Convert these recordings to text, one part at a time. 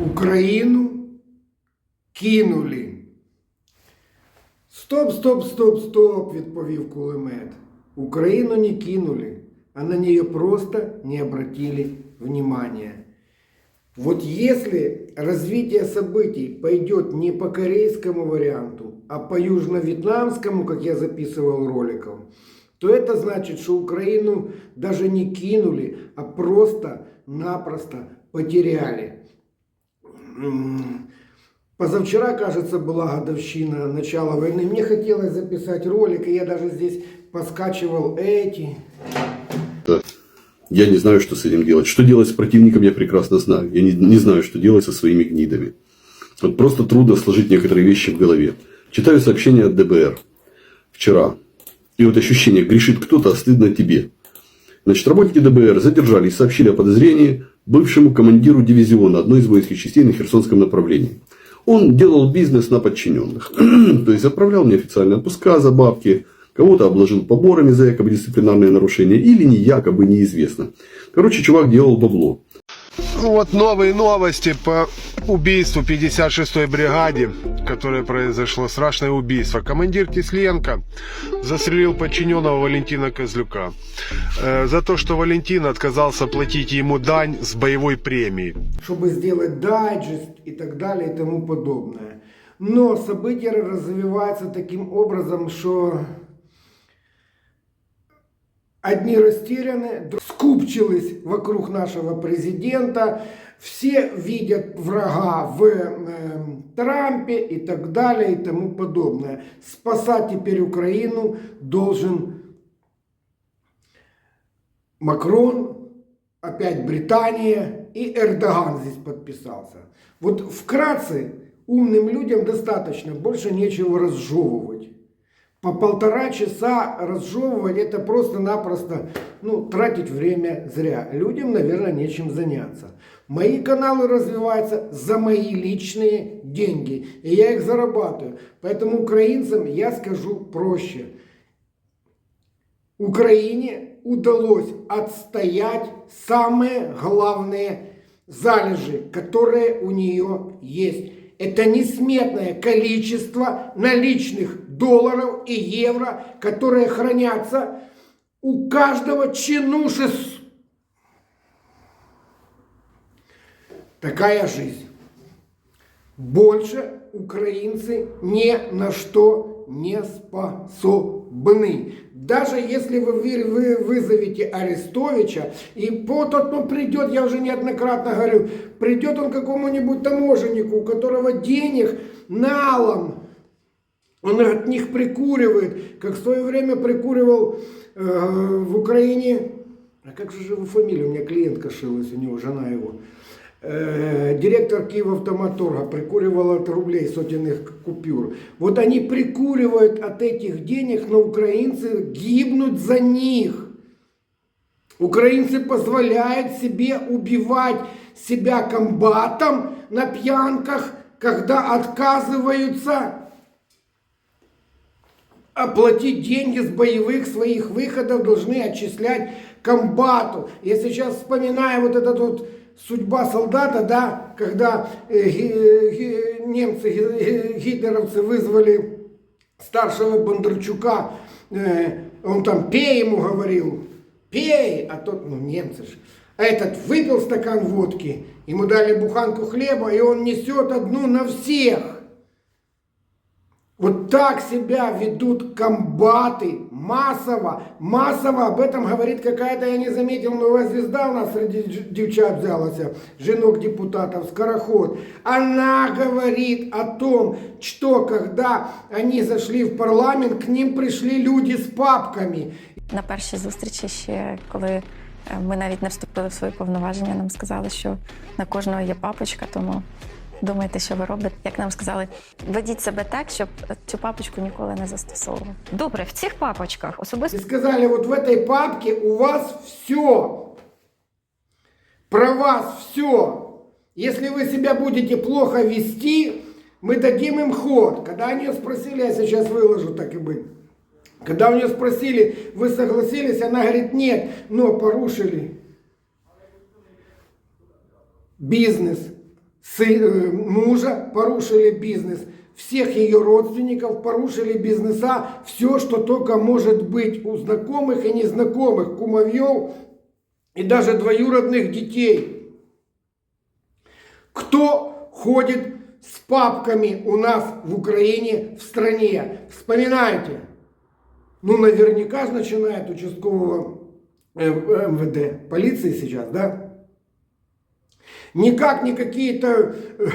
Україну кинули. Стоп, стоп, стоп, стоп, відповів кулемет. Украину не кинули, а на нее просто не обратили внимания. Вот если развитие событий пойдет не по корейскому варианту, а по южно-вьетнамскому, как я записывал роликом, то это значит, что Украину даже не кинули, а просто-напросто потеряли. Позавчера, кажется, была годовщина начала войны. Мне хотелось записать ролик, и я даже здесь поскачивал эти. Я не знаю, что с этим делать. Что делать с противником, я прекрасно знаю. Я не, не знаю, что делать со своими гнидами. Вот просто трудно сложить некоторые вещи в голове. Читаю сообщение от ДБР вчера. И вот ощущение, грешит кто-то, а стыдно тебе. Значит, работники ДБР задержали и сообщили о подозрении бывшему командиру дивизиона одной из воинских частей на Херсонском направлении. Он делал бизнес на подчиненных. То есть, отправлял неофициальные отпуска за бабки, кого-то обложил поборами за якобы дисциплинарные нарушения или не якобы неизвестно. Короче, чувак делал бабло. Ну вот новые новости по убийству 56-й бригаде, которое произошло страшное убийство. Командир Кисленко застрелил подчиненного Валентина Козлюка э, за то, что Валентин отказался платить ему дань с боевой премией. чтобы сделать дайджест и так далее и тому подобное. Но события развиваются таким образом, что одни растеряны, скупчились вокруг нашего президента, все видят врага в эм, Трампе и так далее и тому подобное. Спасать теперь Украину должен Макрон, опять Британия и Эрдоган здесь подписался. Вот вкратце умным людям достаточно, больше нечего разжевывать. По полтора часа разжевывать это просто-напросто ну, тратить время зря. Людям, наверное, нечем заняться. Мои каналы развиваются за мои личные деньги. И я их зарабатываю. Поэтому украинцам я скажу проще. Украине удалось отстоять самые главные залежи, которые у нее есть. Это несметное количество наличных долларов и евро, которые хранятся у каждого чинуши. Такая жизнь. Больше украинцы ни на что не способны. Даже если вы, вы- вы вызовете Арестовича, и вот он ну, придет, я уже неоднократно говорю, придет он к какому-нибудь таможеннику, у которого денег налом, он от них прикуривает, как в свое время прикуривал э, в Украине, а как же его фамилия, у меня клиентка шилась, у него жена его, Э, директор Киевавтомоторга прикуривал от рублей сотенных купюр. Вот они прикуривают от этих денег, но украинцы гибнут за них. Украинцы позволяют себе убивать себя комбатом на пьянках, когда отказываются оплатить деньги с боевых своих выходов должны отчислять комбату. Я сейчас вспоминаю вот этот вот судьба солдата, да, когда э, ги- немцы, ги- гитлеровцы вызвали старшего Бондарчука, э, он там пей ему говорил, пей, а тот, ну немцы же, а этот выпил стакан водки, ему дали буханку хлеба, и он несет одну на всех. Вот так себя ведут комбаты массово. Массово об этом говорит какая-то, я не заметил, новая звезда у нас среди дж- девчат взялась, женок депутатов, Скороход. Она говорит о том, что когда они зашли в парламент, к ним пришли люди с папками. На першій зустрічі, ще коли е, ми навіть не вступили в свої повноваження, нам сказали, що на кожного є папочка, тому думайте, що ви робите. Як нам сказали, ведіть себе так, щоб цю папочку ніколи не застосовували. Добре, в цих папочках особисто И сказали, вот в этой папке у вас все. Про вас все. Если вы себя будете плохо вести, мы дадим им ход. Когда они спросили, я сейчас выложу, так и быть. Когда у нее спросили, вы согласились, она говорит, нет, но порушили бизнес сы- э, Мужа, порушили бизнес всех ее родственников, порушили бизнеса, все, что только может быть у знакомых и незнакомых, кумовьев и даже двоюродных детей. Кто ходит с папками у нас в Украине, в стране? Вспоминайте. Ну, наверняка начинает участкового э, МВД, полиции сейчас, да? Никак не какие-то э,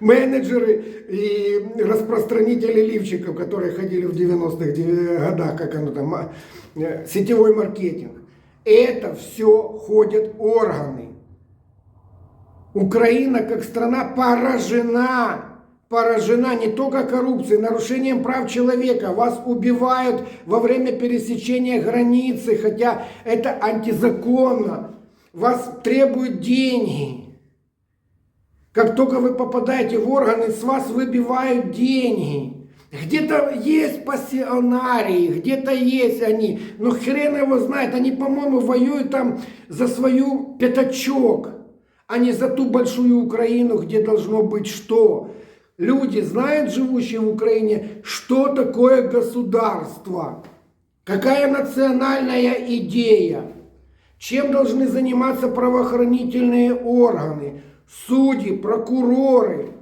менеджеры и распространители лифчиков, которые ходили в 90-х дев- годах, как оно там, э, сетевой маркетинг. Это все ходят органы. Украина как страна поражена, поражена не только коррупцией, нарушением прав человека. Вас убивают во время пересечения границы, хотя это антизаконно. Вас требуют деньги. Как только вы попадаете в органы, с вас выбивают деньги. Где-то есть пассионарии, где-то есть они, но хрен его знает, они, по-моему, воюют там за свою пятачок, а не за ту большую Украину, где должно быть что. Люди знают, живущие в Украине, что такое государство, какая национальная идея, чем должны заниматься правоохранительные органы, судьи, прокуроры.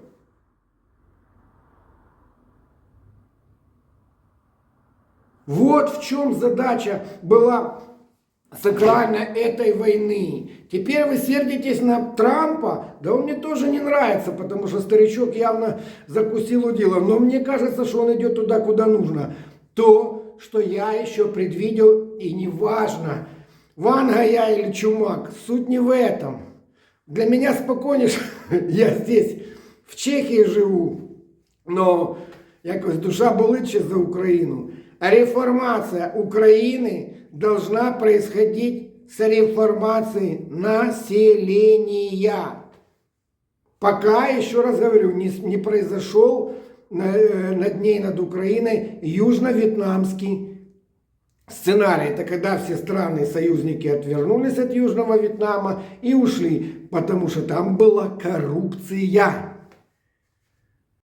Вот в чем задача была сакральная этой войны. Теперь вы сердитесь на Трампа, да он мне тоже не нравится, потому что старичок явно закусил у дела. Но мне кажется, что он идет туда, куда нужно. То, что я еще предвидел, и неважно, Ванга я или Чумак, суть не в этом. Для меня спокойнее, я здесь, в Чехії живу, но якось душа болить ще за Украину. А реформация Украины должна происходить с реформацией населения. Пока, еще раз говорю, не, не произошел э, над ней, над Украиной южно-вьетнамский сценарий. Это когда все страны, союзники отвернулись от Южного Вьетнама и ушли, потому что там была коррупция.